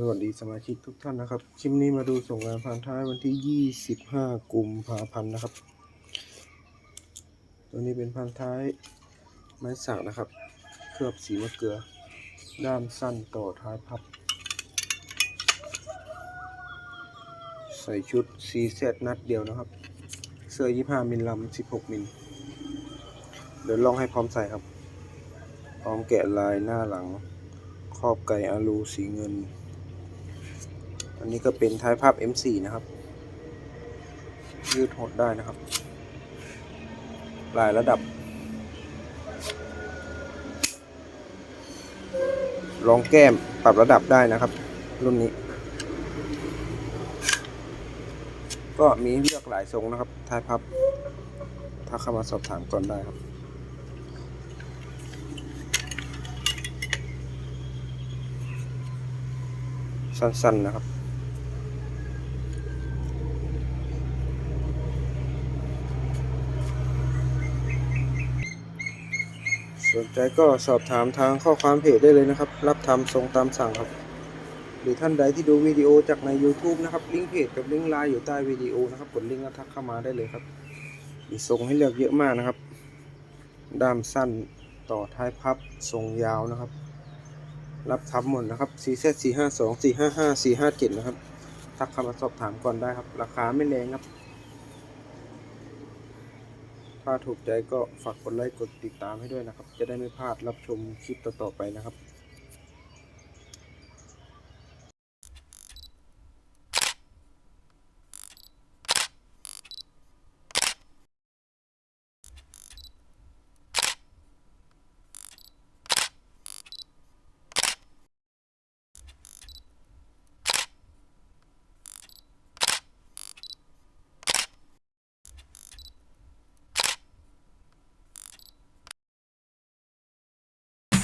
สวัสดีสมาชิกทุกท่านนะครับ คลิปนี้มาดูส่งงานผ่านท้ายวันที่ 25 กุมภาพันธ์นะครับ ตัวนี้เป็นพันท้ายไม้สักนะครับ เคลือบสีมะเกลือ ด้ามสั้นต่อท้ายพับ ใส่ชุดซีเซตนัดเดียวนะครับ เสื้อ 25 มิลลำ16 มิล เดี๋ยวลองให้พร้อมใส่ครับ พร้อมแกะลายหน้าหลัง ครอบไก่อาลูสีเงิน อันนี้ก็เป็นท้ายภาพ M4 นะครับ ยืดหดได้นะครับ หลายระดับ รองแก้มปรับระดับได้นะครับ รุ่นนี้ ก็มีเลือกหลายทรงนะครับ ท้ายพับ ถ้าเข้ามาสอบถามก่อนได้ครับสั้นๆนะครับ สนใจก็สอบถามทางข้อความเพจได้เลยนะครับ รับทำทรงตามสั่งครับ หรือท่านใดที่ดูวิดีโอจากใน YouTube นะครับ ลิงก์เพจกับลิงก์ไลน์อยู่ใต้วิดีโอนะครับกดลิงก์แล้วทักเข้ามาได้เลยครับ มีทรงให้เลือกเยอะมากนะครับ ด้ามสั้นต่อท้ายพับทรงยาวนะครับ รับทำหมดนะครับ 4Z 452 455 457 นะครับ ทักเข้ามาสอบถามก่อนได้ครับ ราคาไม่แรงครับ ถ้าถูกใจก็ฝากกดไลค์กดติดตามให้ด้วยนะครับ จะได้ไม่พลาดรับชมคลิปต่อๆไปนะครับ